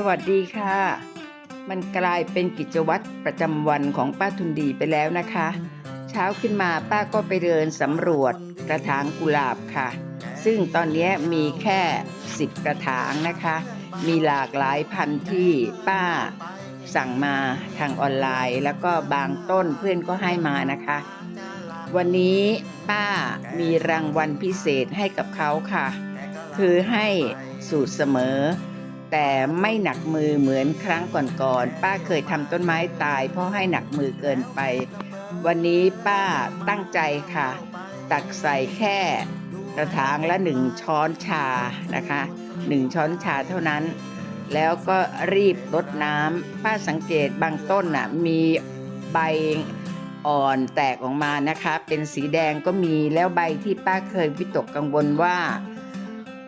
สวัสดีค่ะ มันกลายเป็นกิจวัตรประจำวันของป้าทุนดีไปแล้วนะคะ เช้าขึ้นมาป้าก็ไปเดินสำรวจกระถางกุหลาบค่ะ ซึ่งตอนนี้มีแค่ 10 กระถางนะคะ มีหลากหลายพันธุ์ที่ป้าสั่งมาทางออนไลน์ แล้วก็บางต้นเพื่อนก็ให้มานะคะ วันนี้ป้ามีรางวัลพิเศษให้กับเขาค่ะ คือให้สูตรเสมอ แต่ไม่หนักมือเหมือนครั้งก่อนๆป้าเคยทำต้นไม้ตาย เพราะให้หนักมือเกินไป วันนี้ป้าตั้งใจค่ะ ตักใส่แค่กระถางละหนึ่งช้อนชานะคะหนึ่งช้อนชาเท่านั้น แล้วก็รีบรดน้ำป้าสังเกตบางต้นน่ะมีใบอ่อนแตกออกมานะคะ เป็นสีแดงก็มีแล้วใบที่ป้าเคยวิตกกังวลว่า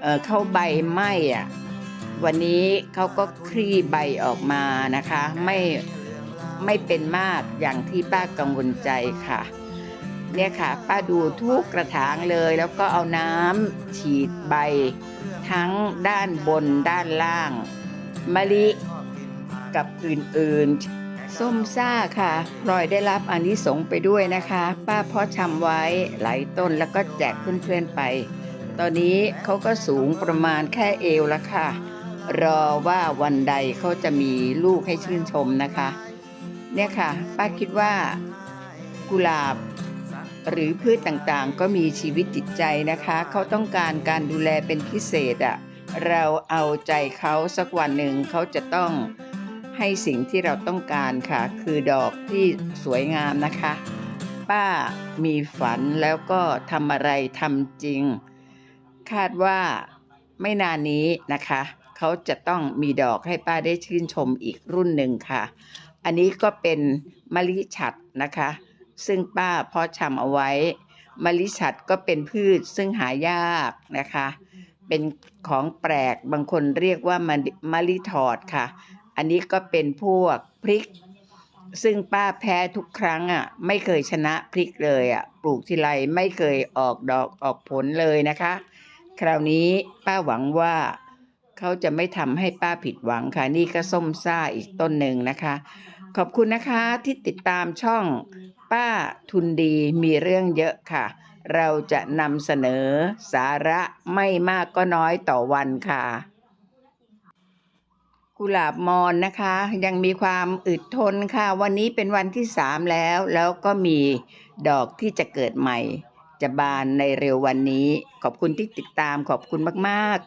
เเข้าใบไหม้อะ วันนี้เขาก็คลี่ใบออกมานะคะ ไม่ไม่เป็นมากอย่างที่ป้ากังวลใจค่ะ เนี่ยค่ะ ป้าดูทุกกระถางเลยแล้วก็เอาน้ำฉีดใบ ทั้งด้านบนด้านล่างมะลิกับอื่นๆ ส้มซ่าค่ะพลอยได้รับอานิสงส์ไปด้วยนะคะ ป้าเพาะชำไว้หลายต้นแล้วก็แจกเพื่อนๆไป ตอนนี้เขาก็สูงประมาณแค่เอวล้วค่ะ รอว่าวันใดเขาจะมีลูกให้ชื่นชมนะคะ เนี่ยค่ะ ป้าคิดว่ากุหลาบ หรือพืชต่างๆ ก็มีชีวิตจิตใจนะคะ เขาต้องการการดูแลเป็นพิเศษอะ่ะเราเอาใจเขาสักวันหนึ่งเขาจะต้องให้สิ่งที่เราต้องการค่ะ คือดอกที่สวยงามนะคะ ป้ามีฝันแล้วก็ทำอะไรทำจริง คาดว่าไม่นานนี้นะคะ เขาจะต้องมีดอกให้ป้าได้ชื่นชมอีกรุ่นหนึ่งค่ะ อันนี้ก็เป็นมะลิฉัดนะคะ ซึ่งป้าเพาะชำเอาไว้มะลิฉัดก็เป็นพืชซึ่งหายากนะคะ เป็นของแปลกบางคนเรียกว่ามะลิมะลิถอดค่ะ อันนี้ก็เป็นพวกพริก ซึ่งป้าแพ้ทุกครั้งอะไม่เคยชนะพริกเลยอะปลูกทีไรไม่เคยออกดอกออกผลเลยนะคะ คราวนี้ป้าหวังว่า เขาจะไม่ทำให้ป้าผิดหวังค่ะ นี่ก็ส้มซ่าอีกต้นหนึ่งนะคะ ขอบคุณนะคะที่ติดตามช่องป้าทุนดีมีเรื่องเยอะค่ะ เราจะนำเสนอสาระไม่มากก็น้อยต่อวันค่ะ กุหลาบมอนนะคะ ยังมีความอึดทนค่ะ วันนี้เป็นวันที่สามแล้ว แล้วก็มีดอกที่จะเกิดใหม่ จะบานในเร็ววันนี้ ขอบคุณที่ติดตามขอบคุณมาก ๆ